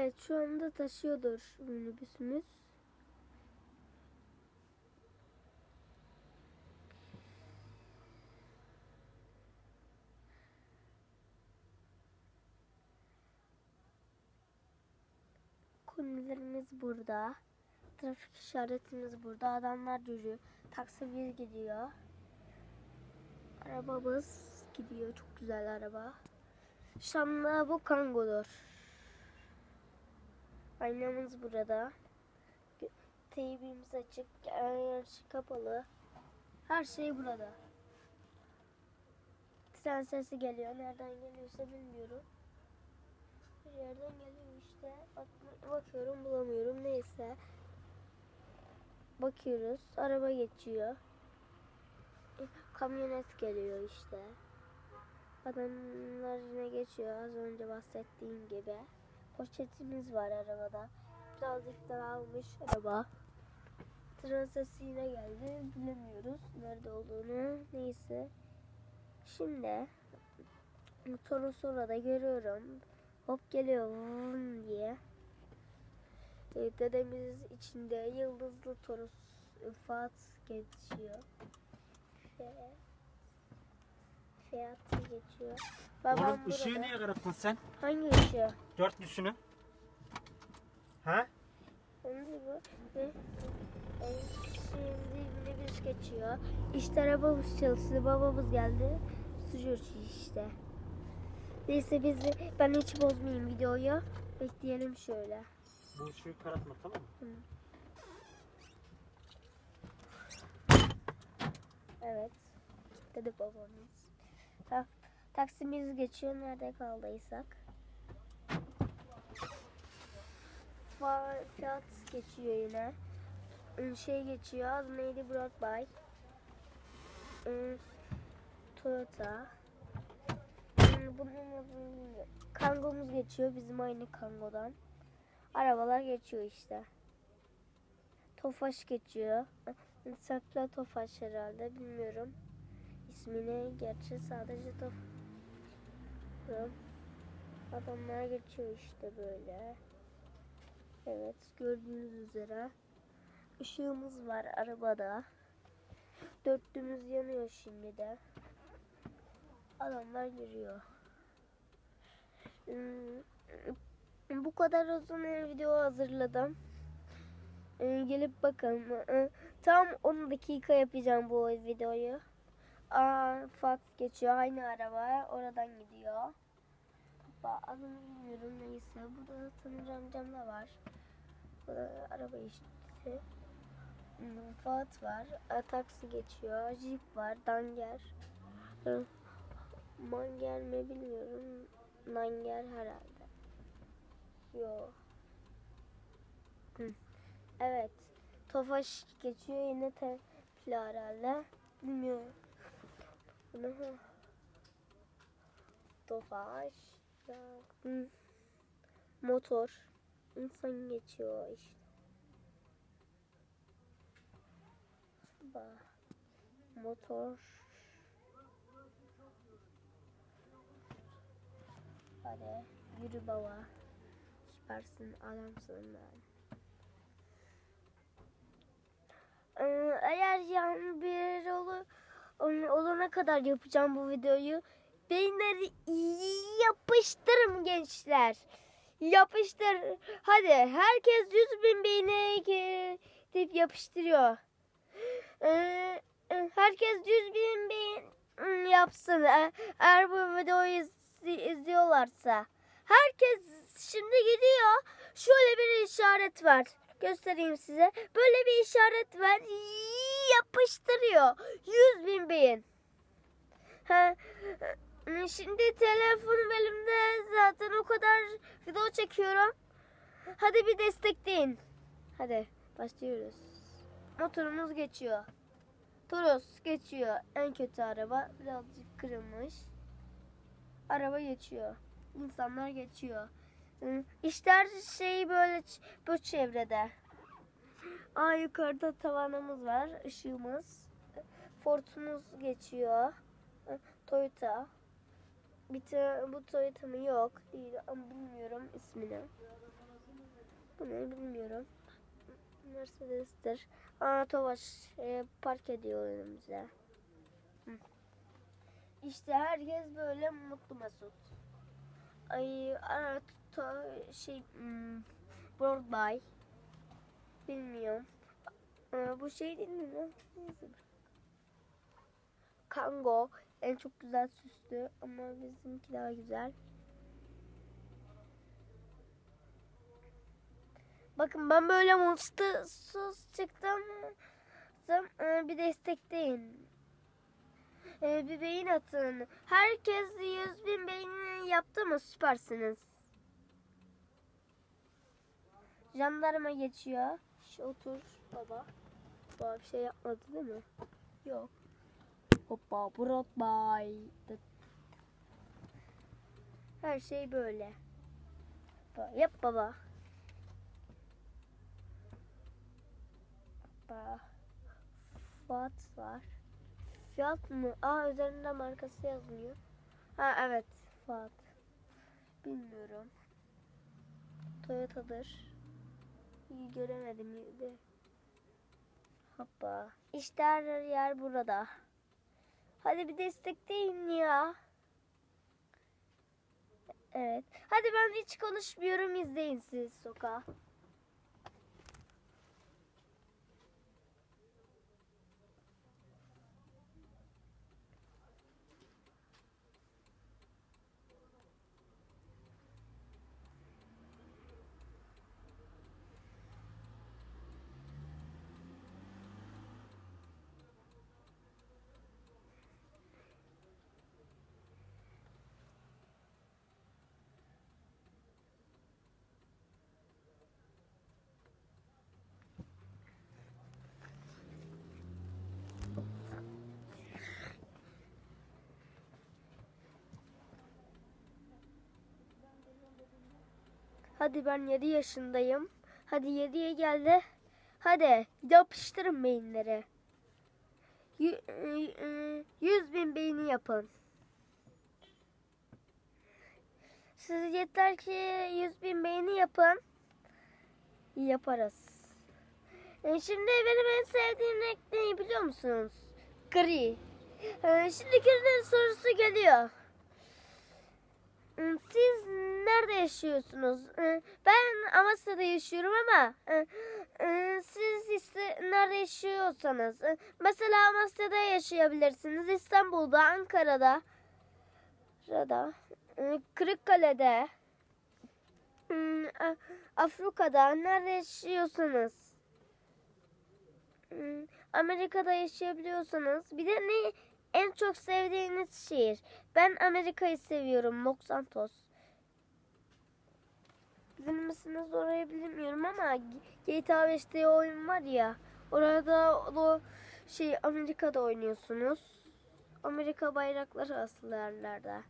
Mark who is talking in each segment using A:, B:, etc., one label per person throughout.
A: Evet şu anda taşıyordur minibüsümüz. Konilerimiz burada. Trafik işaretimiz burada. Adamlar yürüyor. Taksimiz gidiyor. Arabamız gidiyor. Çok güzel araba. Anda bu kangodur. Aynamız burada. Teybimiz açık. Şey kapalı. Her şey burada. Tren sesi geliyor. Nereden geliyorsa bilmiyorum. Bir yerden geliyor işte. Bak- bakıyorum bulamıyorum. Neyse. Bakıyoruz. Araba geçiyor. Kamyonet geliyor işte. Adamlar yine geçiyor az önce bahsettiğim gibi. Poşetimiz var arabada. Birazcık daralmış araba. Tren sesi geldi. Bilemiyoruz nerede olduğunu. Neyse. Şimdi motoru sonra da görüyorum. Hop geliyor vın diye. E, dedemiz içinde yıldızlı torus Fat geçiyor. Ve Fiyatı geçiyor. Babam
B: Oğlum ışığı niye kapattın sen?
A: Hangi ışığı?
B: Dörtlüsünü. Ha?
A: Değil bu. Ve e, şimdi minibüs geçiyor. İşte arabamız çalıştı. Babamız geldi. Sucuğu işte. Neyse biz ben hiç bozmayayım videoyu. Bekleyelim şöyle.
B: Bu ışığı karartma tamam mı?
A: Evet. Dedi babamız. Ta taksimiz geçiyor. Nerede kaldıysak. Fiyat geçiyor yine. Ee, Şey geçiyor. Adı neydi? Broadway. Ee, Toyota. Ee, Bunun. Kangomuz geçiyor. Bizim aynı kangodan. Arabalar geçiyor işte. Tofaş geçiyor. Sakla Tofaş herhalde bilmiyorum. İsmini gerçi sadece Tofaş. Adamlar geçiyor işte böyle. Evet gördüğünüz üzere. Işığımız var arabada. Dörtlümüz yanıyor şimdi de. Adamlar yürüyor. Hmm, Bu kadar uzun bir video hazırladım. Ee, gelip bakın. Ee, Tam 10 dakika yapacağım bu videoyu. Aa, fax geçiyor. Aynı araba. Oradan gidiyor. Baba adını bilmiyorum. Neyse. Burada Tanrı amcam da var. Burada araba işte. Hmm, Fuat var. Taksi geçiyor. Jeep var. Danger. Manger mi bilmiyorum. Nanger herhalde. Hı. Evet. Tofaş geçiyor yine tepli herhalde. Bilmiyorum. Ne? Tofaş. Hı. Motor. İnsan geçiyor işte. Bak. Motor. Hadi yürü baba. Süpersin adamsın ben. Ee, eğer yani bir olur, olana kadar yapacağım bu videoyu. Beyinleri yapıştırın gençler. Yapıştır. Hadi herkes 100 bin beğeni gidip yapıştırıyor. Ee, herkes 100 bin beğen yapsın. Ee, Eğer bu videoyu iz- izliyorlarsa. Herkes şimdi gidiyor. Şöyle bir işaret var göstereyim size. Böyle bir işaret var. Yapıştırıyor. 100 bin beğen. Ha, şimdi telefonum elimde zaten o kadar video çekiyorum. Hadi bir destekleyin. Hadi başlıyoruz. Motorumuz geçiyor. Toros geçiyor. En kötü araba. Birazcık kırılmış. Araba geçiyor. İnsanlar geçiyor. İşler şey böyle bu çevrede. Aa yukarıda tavanımız var, ışığımız. Ford'umuz geçiyor. Hı, Toyota. Bir bu Toyota mı yok değil ama bilmiyorum ismini. Bu ne bilmiyorum. Mercedes'tir. Aa Tofaş e, park ediyor önümüze. İşte herkes böyle mutlu mesut. Ay ara to, şey hmm, Broadway. Bilmiyorum. Aa, bu şey değil mi? Kango en çok güzel süslü ama bizimki daha güzel. Bakın ben böyle mutsuz çıktım. Ee, Bir destekleyin. Ee, Bir beyin atın. Herkes 100 bin beynini yaptı mı süpersiniz. Jandarma geçiyor. Şu otur baba. Baba bir şey yapmadı değil mi? Yok. Hoppa brot bay. Her şey böyle. Yap baba. Hoppa. Fat var. Fiyat mı? Aa üzerinde markası yazmıyor. Ha evet. Fat. Bilmiyorum. Toyota'dır. Göremedim yine. Hoppa. İşte her yer burada. Hadi bir destekleyin ya. Evet. Hadi ben hiç konuşmuyorum izleyin siz sokağa. Hadi ben 7 yaşındayım. Hadi 7'ye geldi. Hadi yapıştırın beyinleri. Yü- ı- ı- Yüz bin beyni yapın. Siz yeter ki yüz bin beyni yapın. Yaparız. E, Şimdi benim en sevdiğim renk ne biliyor musunuz? Gri. E, Şimdi günün sorusu geliyor. Hmm, Siz yaşıyorsunuz? Ben Amasya'da yaşıyorum ama siz iste, nerede yaşıyorsanız mesela Amasya'da yaşayabilirsiniz. İstanbul'da, Ankara'da, Rada, Kırıkkale'de, Afrika'da nerede yaşıyorsanız Amerika'da yaşayabiliyorsanız bir de ne en çok sevdiğiniz şehir? Ben Amerika'yı seviyorum. Los Santos. Bilir misiniz orayı bilmiyorum ama GTA 5'te oyun var ya. Orada o şey Amerika'da oynuyorsunuz. Amerika bayrakları asılı yerlerde.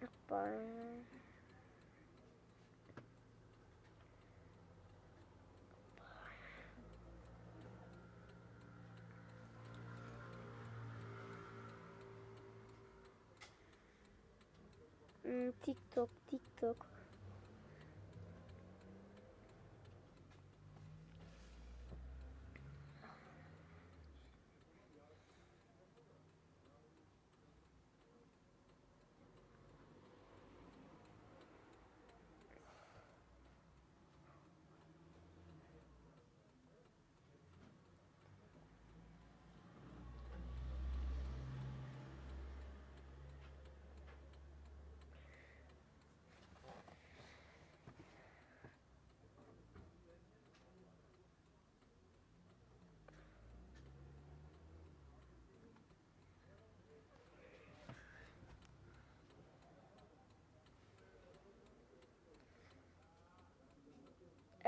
A: Hoppa. Hmm, TikTok, TikTok.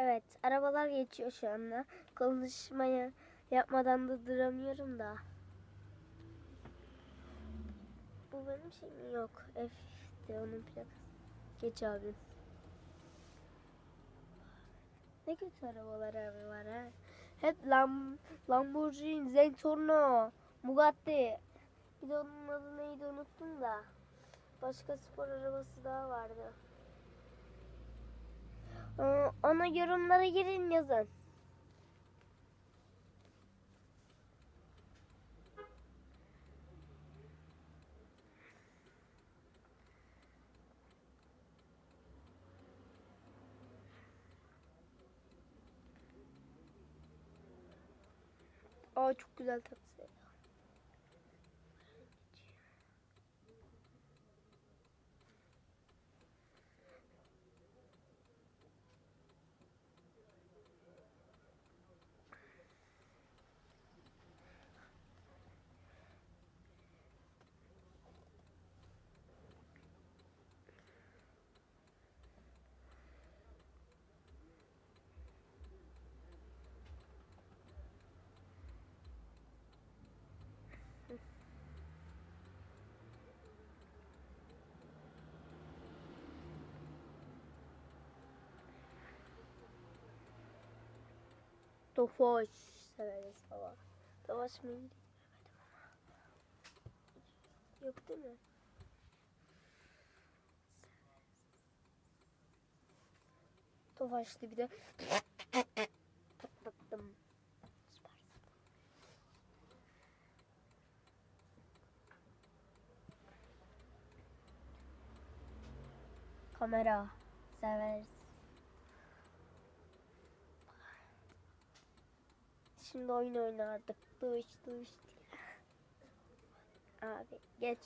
A: Evet, arabalar geçiyor şu anda. Konuşmaya yapmadan da duramıyorum da. Bu benim şey mi? Yok. F de onun plakası. Geç abi. Ne kötü arabalar abi var ha. Hep Lam Lamborghini, Zentorno, Bugatti. Bir de onun adı neydi unuttum da. Başka spor arabası daha vardı. Ee, Ona yorumlara girin yazın. Aa çok güzel taksi. Tofaş severiz baba. Tofaş mı? Yok değil mi? Tofaşlı bir de patlattım. Kamera severiz. Şimdi oyun oynardık. Dış dış diye. Abi geç.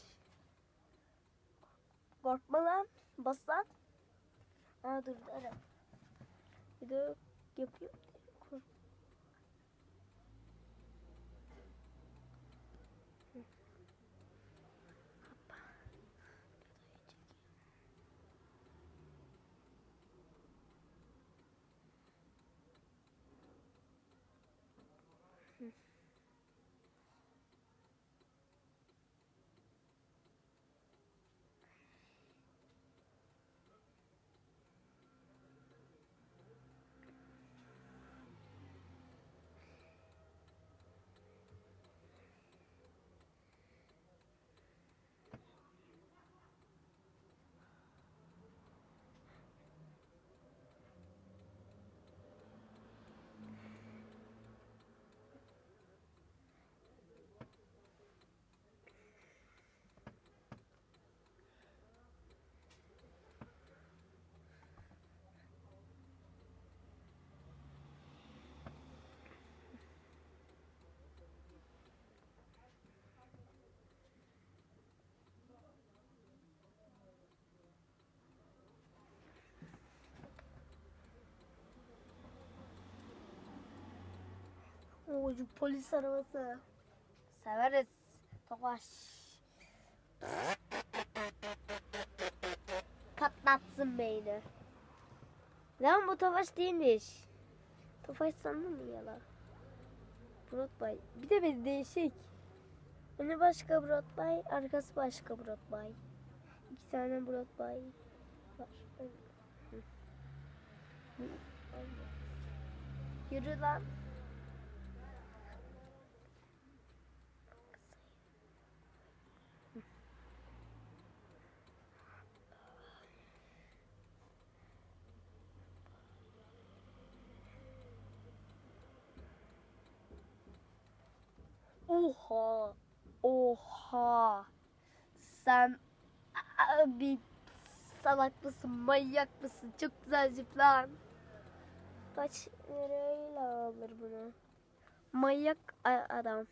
A: Korkma lan. Bas lan. Aa dur ara. Bir de yapayım. Kork- Hı. Hoppa. Videoyu çekeyim. Oo, şu polis arabası. Severiz. Tofaş. Patlatsın beyni. Lan bu Tofaş değilmiş. Tofaş sandım mı yala? Broadway. Bir de bir değişik. Önü başka Broadway, arkası başka Broadway. İki tane Broadway var. Yürü lan. Oha. Oha. Sen abi salak mısın, manyak mısın? Çok güzel zip lan. Kaç lirayla alır bunu? Manyak adam.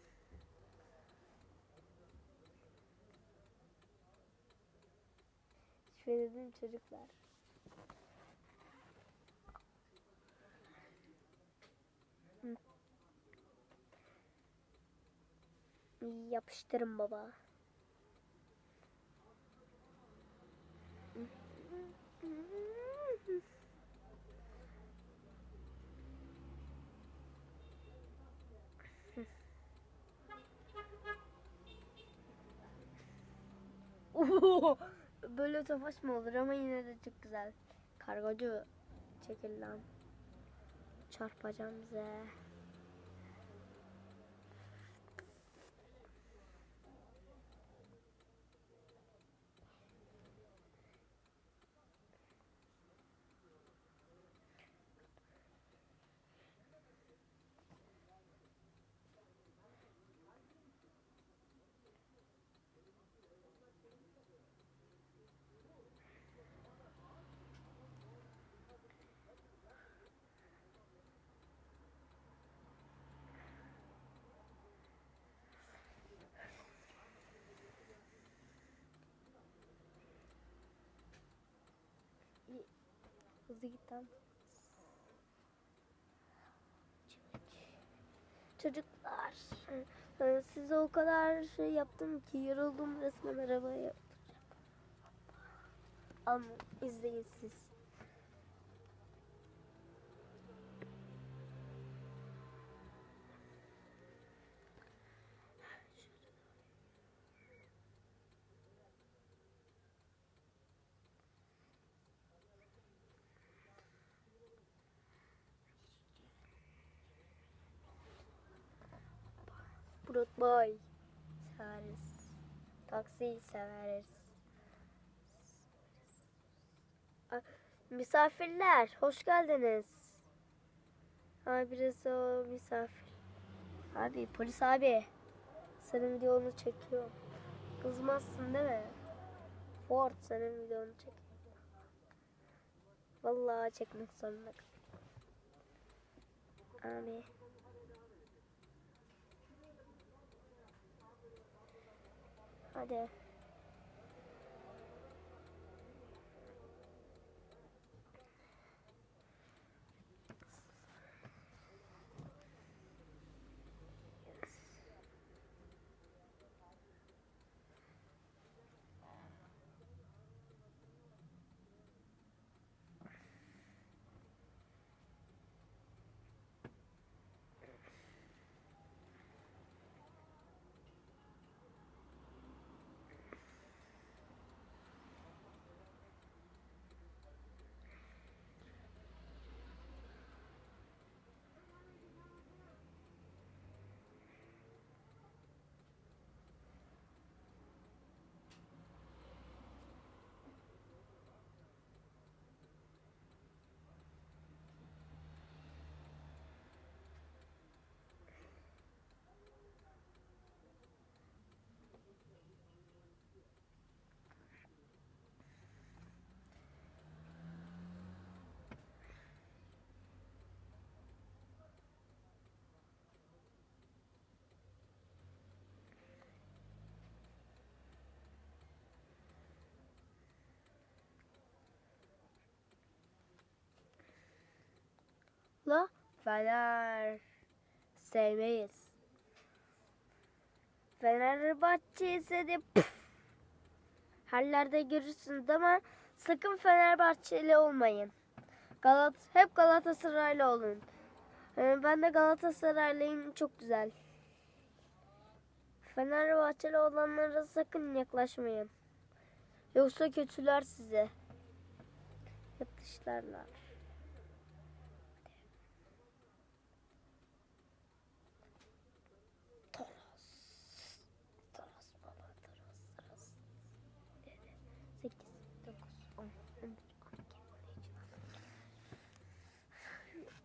A: Şüpheledim çocuklar. Yapıştırın baba. Böyle tofaş mı olur ama yine de çok güzel. Kargocu çekil lan. Çarpacağım bize. Hızlı git. Çocuklar. e, Size o kadar şey yaptım ki yoruldum resmen arabaya yaptıracağım. Ama izleyin siz. Boy. Severiz. Taksi severiz. Misafirler hoş geldiniz. Abi birisi o misafir. Abi polis abi. Senin videonu çekiyor. Kızmazsın değil mi? Ford senin videonu çek. Vallahi çekmek zorunda kaldım. Abi. Hadi. La Fener sevmeyiz. Fenerbahçe ise de püf. her yerde görürsünüz ama sakın Fenerbahçeli olmayın. Galat hep Galatasaraylı olun. Ee, Ben de Galatasaraylıyım çok güzel. Fenerbahçeli olanlara sakın yaklaşmayın. Yoksa kötüler size. Hep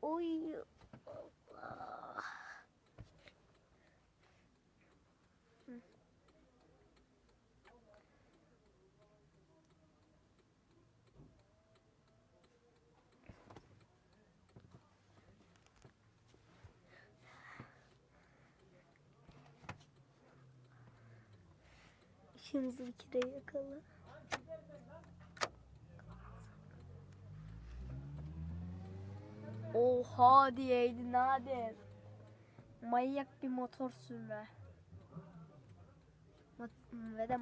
A: Oy. Allah. Bir kere yakala. Oha diyeydi nadir. Manyak bir motor sürme. Mot- Ve de